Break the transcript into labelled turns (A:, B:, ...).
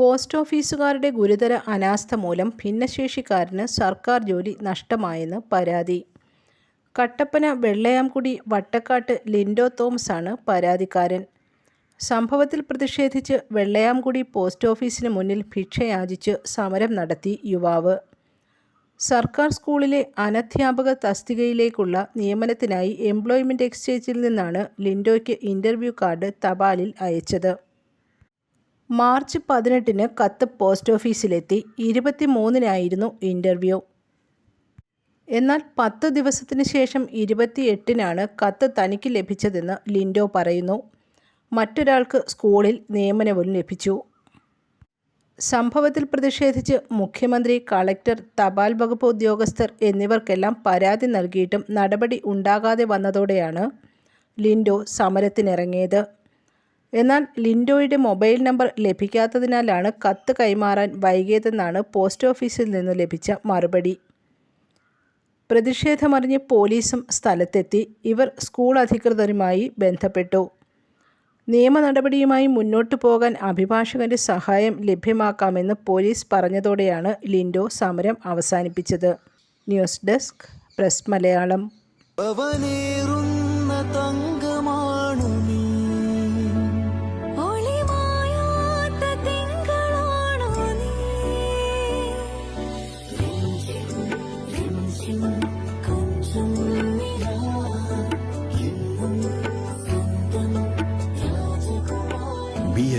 A: Post ഓഫീസുകാരുടെ ഗുരുതര അനാസ്ഥ മൂലം ഭിന്നശേഷിക്കാരന് സർക്കാർ ജോലി നഷ്ടമായെന്ന് പരാതി. കട്ടപ്പന വെള്ളയാംകുടി വട്ടക്കാട്ട് ലിൻഡോ തോംസ് ആണ് പരാതിക്കാരൻ. സംഭവത്തിൽ പ്രതിഷേധിച്ച് വെള്ളയാംകുടി പോസ്റ്റ് ഓഫീസിന് മുന്നിൽ ഭിക്ഷയാചിച്ച് സമരം നടത്തി യുവാവ്. സർക്കാർ സ്കൂളിലെ അനധ്യാപക തസ്തികയിലേക്കുള്ള നിയമനത്തിനായി എംപ്ലോയ്മെന്റ് എക്സ്ചേഞ്ചിൽ നിന്നാണ് ലിൻഡോയ്ക്ക് ഇന്റർവ്യൂ കാർഡ് തപാലിൽ അയച്ചത്. മാർച്ച് പതിനെട്ടിന് കത്ത് പോസ്റ്റ് ഓഫീസിലെത്തി ഇരുപത്തിമൂന്നിനായിരുന്നു ഇന്റർവ്യൂ എന്നാൽ പത്ത് ദിവസത്തിന് ശേഷം ഇരുപത്തിയെട്ടിനാണ് കത്ത് തനിക്ക് ലഭിച്ചതെന്ന് ലിൻഡോ പറയുന്നു. മറ്റൊരാൾക്ക് സ്കൂളിൽ നിയമനവും ലഭിച്ചു. സംഭവത്തിൽ പ്രതിഷേധിച്ച് മുഖ്യമന്ത്രി കളക്ടർ തപാൽ വകുപ്പ് ഉദ്യോഗസ്ഥർ എന്നിവർക്കെല്ലാം പരാതി നൽകിയിട്ടും നടപടി ഉണ്ടാകാതെ വന്നതോടെയാണ് ലിൻഡോ സമരത്തിനിറങ്ങിയത്. എന്നാൽ ലിൻഡോയുടെ മൊബൈൽ നമ്പർ ലഭിക്കാത്തതിനാലാണ് കത്ത് കൈമാറാൻ വൈകിയതെന്നാണ് പോസ്റ്റ് ഓഫീസിൽ നിന്ന് ലഭിച്ച മറുപടി. പ്രതിഷേധമറിഞ്ഞ് പോലീസും സ്ഥലത്തെത്തി ഇവർ സ്കൂൾ അധികൃതരുമായി ബന്ധപ്പെട്ടു. നിയമ നടപടിയുമായി മുന്നോട്ടു പോകാൻ അഭിഭാഷകന്റെ സഹായം ലഭ്യമാക്കാമെന്ന് പോലീസ് പറഞ്ഞതോടെയാണ് ലിൻഡോ സമരം അവസാനിപ്പിച്ചത്. News desk press Malayalam.